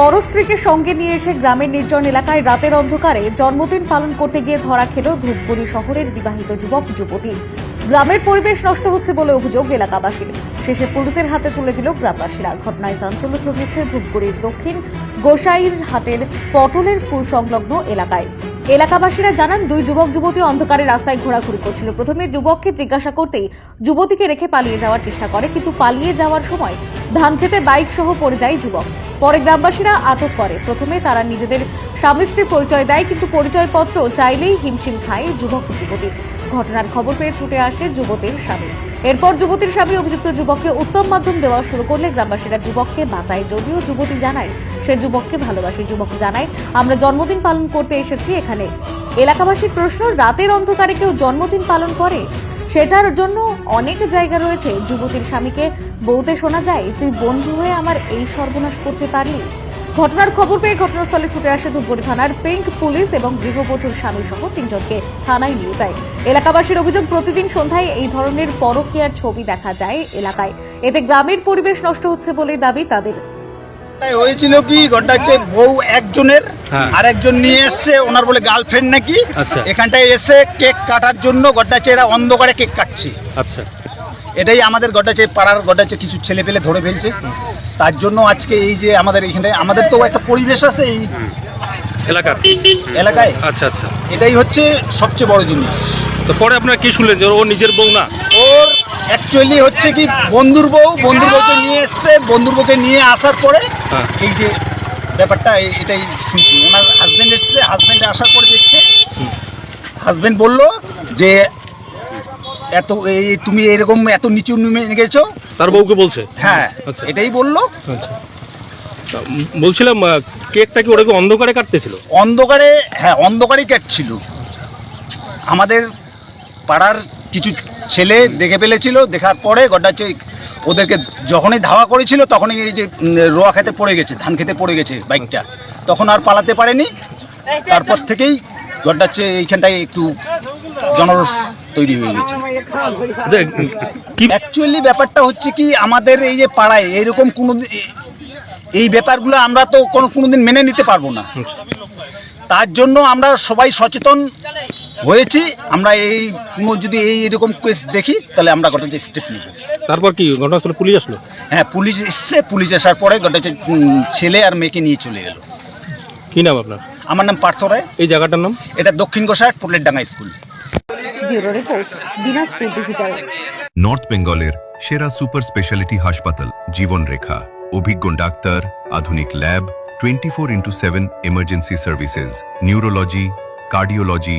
পরস্ত্রীকে সঙ্গে নিয়ে এসে গ্রামের নির্জন এলাকায় রাতের অন্ধকারে জন্মদিন পালন করতে গিয়ে ধরা খেল ধূপগুড়ি শহরের বিবাহিত যুবক, যুবতী। গ্রামের পরিবেশ নষ্ট হচ্ছে বলে অভিযোগ এলাকাবাসীর। শেষে পুলিশের হাতে তুলে দিল গ্রামবাসীরা। ঘটনায় চাঞ্চল্য ছড়িয়েছে ধূপগুড়ির দক্ষিণ গোসাইর হাতের পটলের স্কুল সংলগ্ন এলাকায়। এলাকাবাসীরা জানান, দুই যুবক, যুবতী অন্ধকারে রাস্তায় ঘোরাঘুরি করছিল। প্রথমে যুবককে জিজ্ঞাসা করতেই যুবতীকে রেখে পালিয়ে যাওয়ার চেষ্টা করে, কিন্তু পালিয়ে যাওয়ার সময় ধান খেতে বাইক সহ পড়ে যায় যুবক। পরে গ্রামবাসীরা আটক করে। প্রথমে তারা নিজেদের স্বামী স্ত্রীর পরিচয় দেয়, কিন্তু পরিচয়পত্র চাইলেই হিমশিম খায় যুবক যুবতী। ঘটনার খবর পেয়ে ছুটে আসে যুবতীর স্বামী। এরপর যুবতীর স্বামী অভিযুক্ত যুবককে উত্তম মাধ্যম দেওয়া শুরু করলে গ্রামবাসীরা যুবককে বাঁচায়। যদিও যুবতী জানায়, সে যুবককে ভালোবাসে। যুবক জানায়, আমরা জন্মদিন পালন করতে এসেছি এখানে। এলাকাবাসীর প্রশ্ন, রাতের অন্ধকারে কেউ জন্মদিন পালন করে? সেটার জন্য অনেক জায়গা রয়েছে। যুবতীর স্বামীকে বলতে শোনা যায়, তুই বন্ধু হয়ে আমার এই সর্বনাশ করতে পারলি? ঘটনার খবর পেয়ে ঘটনাস্থলে ছুটে আসে ধূপগুড়ি থানার পিঙ্ক পুলিশ এবং গৃহবধূর স্বামী সহ তিনজনকে থানায় নিয়ে যায়। এলাকাবাসীর অভিযোগ, প্রতিদিন সন্ধ্যায় এই ধরনের পরকীয়ার ছবি দেখা যায় এলাকায়। এতে গ্রামের পরিবেশ নষ্ট হচ্ছে বলে দাবি তাদের। হয়েছিল কি? ঘটনা হচ্ছে বউ একজনের হ্যাঁ। আর একজন নিয়ে এসছে ওনার বলে গার্লফ্রেন্ড নাকি? আচ্ছা। এখানটায় এসে কেক কাটার জন্য ঘটনা হচ্ছে এরা অন্ধকারে কেক কাটছে। আচ্ছা। এটাই আমাদের ঘটনা হচ্ছে পাড়ার ঘটনা হচ্ছে কিছু ছেলে পেলে ধরে ফেলছে। তার জন্য আজকে এই যে আমাদের এইখানটায় আমাদের তো একটা পরিবেশ আছে এই এলাকার। এলাকায়। আচ্ছা আচ্ছা। এটাই হচ্ছে সবচেয়ে বড় জিনিস। তো পরে আপনারা কি শুনলেন যে ও নিজের বউ না? ওর অ্যাকচুয়ালি হচ্ছে কি বন্ধুর বউ বন্ধুর বউকে নিয়ে এসছে। বন্ধুর বউকে নিয়ে আসার পরে হ্যাঁ। এই যে ব্যাপারটা এটাই শুনছি। ওনার হাজব্যান্ড এসছে হাজব্যান্ড আসার পরে দেখছে। হাজব্যান্ড বলল যে এত এই তুমি এরকম এত নিচু নেমে গেছো তার বউকে বলছে? হ্যাঁ আচ্ছা। এটাই বলল। আচ্ছা। বলছিলাম কেকটা কি ওরা অন্ধকারে কাটতেছিল অন্ধকারে হ্যাঁ অন্ধকারেই কাটছিল। আমাদের পাড়ার কিছু ছেলে দেখে ফেলেছিল দেখার পরে গড্ডা হচ্ছে ওদেরকে যখনই ধাওয়া করেছিল তখনই এই যে রোয়া খেতে পড়ে গেছে ধান খেতে পড়ে গেছে বাইকটা। তখন আর পালাতে পারেনি। তারপর থেকেই গড্ডা হচ্ছে এইখানটায় একটু জনরস তৈরি হয়ে গেছে। কি অ্যাকচুয়ালি ব্যাপারটা হচ্ছে কি আমাদের এই যে পাড়ায় এইরকম কোনো এই ব্যাপারগুলো আমরা তো কোনো কোনোদিন মেনে নিতে পারব না। আচ্ছা, তার জন্য আমরা সবাই সচেতন। হয়েছি আমরা এই কোনো যদি এই এরকম কেস দেখি তাহলে আমরা গোটা স্টেপ নিব। তারপর কি ঘটনাস্থলে পুলিশ আসলো? হ্যাঁ পুলিশ এসছে পুলিশ আসার পরে গোটা হচ্ছে, ছেলে আর মেয়েকে নিয়ে চলে গেল কি নাম আপনার? আমার নাম পার্থ রায়। এই জায়গাটার নাম? এটা দক্ষিণ গোসাট পোটলের ডাঙ্গা school. Bureau report Dinajpur digital north বেঙ্গলের সেরা সুপার স্পেশালিটি হাসপাতাল জীবনরেখা অভিজ্ঞ ডাক্তার আধুনিক lab twenty four into seven emergency services neurology cardiology